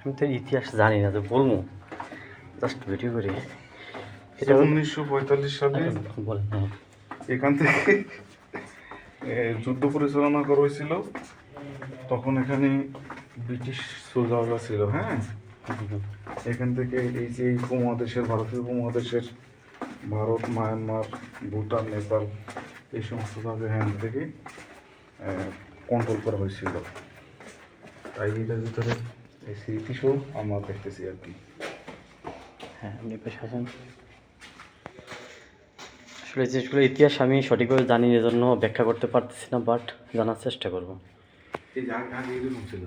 আমি তো ইতিহাস জানি না তো বলব। জাস্ট ভিডিও করি। এটা উনিশশো পঁয়তাল্লিশ সালে হ্যাঁ। এখান থেকে যুদ্ধ পরিচালনা করা হয়েছিল। তখন এখানে ব্রিটিশ সোলজাররা ছিল হ্যাঁ? এখান থেকে এই যে উপমহাদেশের ভারতীয় উপমহাদেশের ভারত মায়ানমার ভুটান নেপাল এই সমস্ত জায়গায় হ্যান্ড থেকে কন্ট্রোল করা হয়েছিল। তাই এটার ভিতরে এই স্মৃতিসৌ আমরা দেখতেছি আর কি। হ্যাঁ আপনি পেশা আছেন? আসলে জিনিসগুলো ইতিহাস আমি সঠিকভাবে জানি এজন্য ব্যাখ্যা করতে পারতেছি না বাট জানার চেষ্টা করব। এই যে আগে এরকম ছিল।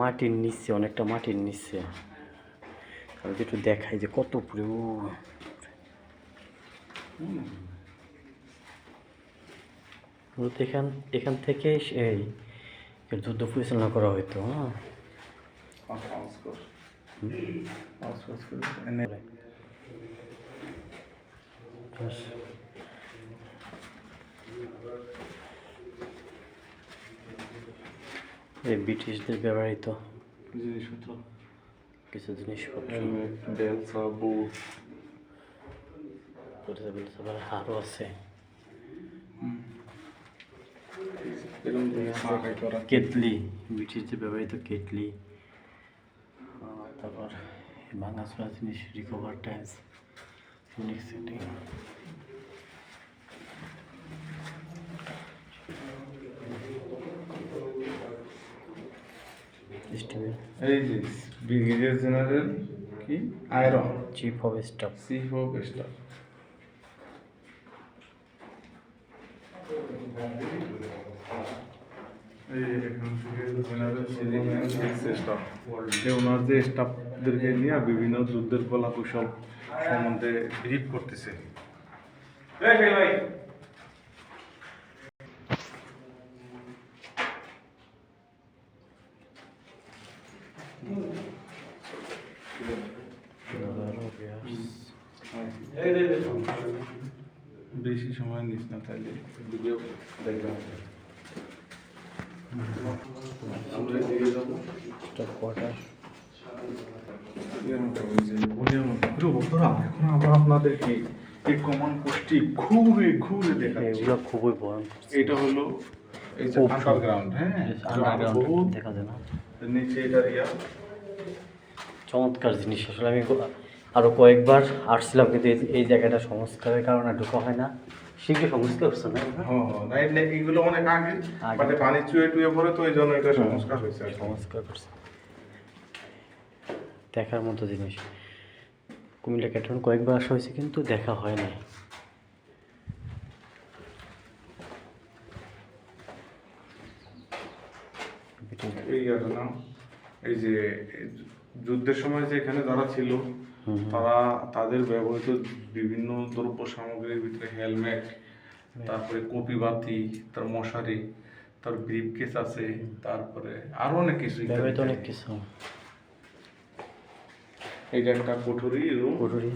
মাটির নিচে অনেকটা মাটির নিচে। আমি একটু দেখাই যে কত মূলত এখান এখান থেকে এই এর যুদ্ধ পরিচালনা করা হতো হ্যাঁ। এই ব্রিটিশদের ব্যবহৃত জিনিসপত্র। কিছু জিনিসপত্র। বেলসা বুট হারও আছে। কেটলি ব্রিটিশদের ব্যবহৃত কেটলি। আহ, তারপর ভাঙাচোরা জিনিস রিকভার টাইমস ইউনিক সেটিং এই যে ব্রিগেডিয়ার জেনারেল কি? Iron chief of staff chief of staff ওনার যে স্টাফদেরকে নিয়ে বিভিন্ন যুদ্ধের কলা কৌশল সম্বন্ধে ব্রিফ করতেছে বেশি সময় নিস না তাহলে ভিডিও দেখবে আপনাদেরকে এই খুবই এটা হলো এই হ্যাঁ দেখা যায় না নিচে এটা চমৎকার জিনিস। আসলে আমি গো- আরও কয়েকবার আসছিলাম, কিন্তু এই জায়গাটা সংস্কারের কারণে ঢোকা হয় না। শীঘ্র সংস্কার হচ্ছে না? হ্যাঁ হ্যাঁ না এগুলো এগুলো অনেক আগে। মানে পানি চুয়ে টুয়ে পরে তো এই জন্য এটা সংস্কার হয়েছে সংস্কার করছে। দেখার মতো জিনিস। কুমিল্লা ক্যাটন কয়েকবার আসা হয়েছে কিন্তু দেখা হয় না এই এই যে যুদ্ধের সময় যে এখানে যারা ছিল। তারা তাদের ব্যবহৃত বিভিন্ন দ্রব্য সামগ্রীর ভিতরে হেলমেট তারপরে কপি বাতি তার মশারি তার ব্রিফ কেস আছে তারপরে আরও অনেক কিছু ব্যবহৃত অনেক কিছু এইটা একটা কোঠরি কুটুরি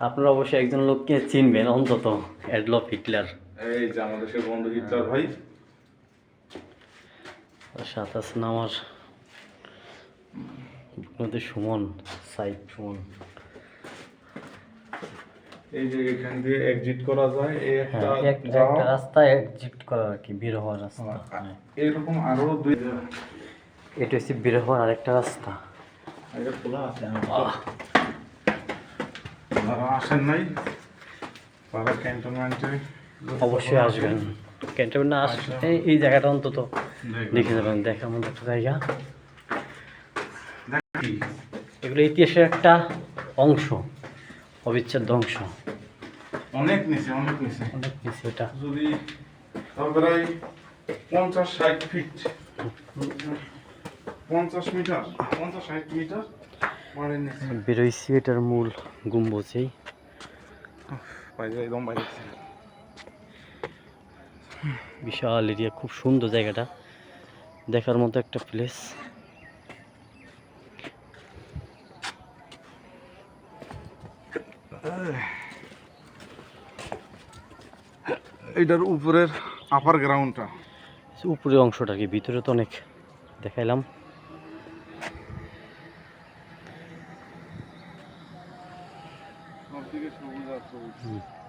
আপনারা অবশ্যই একজন লোককে চিনবেন অন্তত অ্যাডলফ হিটলার। এই যে আমাদের সে বন্ধু হিটলার ভাই। সাথে আছেন আমার নদী সুমন সাইদ সুমন। এই যে এখান দিয়ে এক্সিট করা যায় এই একটা হ্যাঁ একটা রাস্তা এক্সিট করা আর কি বের হওয়ার রাস্তা। হ্যাঁ। এরকম আরও দুই এটা হচ্ছে বের হওয়ার আরেকটা রাস্তা। এটা খোলা আছে যারা আসেন নাই তারা ক্যান্টনমেন্টে অবশ্যই আসবেন। ক্যান্টনমেন্ট না আসলে এই জায়গাটা অন্তত দেখে যাবেন দেখার মতো একটা জায়গা। এগুলো ইতিহাসের একটা অংশ অবিচ্ছেদ্য অংশ। অনেক নিচে অনেক নিচে। অনেক কিছু এটা। যদি প্রায় পঞ্চাশ ষাট ফিট পঞ্চাশ মিটার পঞ্চাশ ষাট মিটার বেরোইছি এটার মূল গম্বুজেই। বিশাল এরিয়া খুব সুন্দর জায়গাটা। দেখার মতো একটা প্লেস এটার উপরের আপার গ্রাউন্ডটা উপরের অংশটা কি? ভিতরে তো অনেক দেখাইলাম। সব দিকে সবুজ আর সবুজ।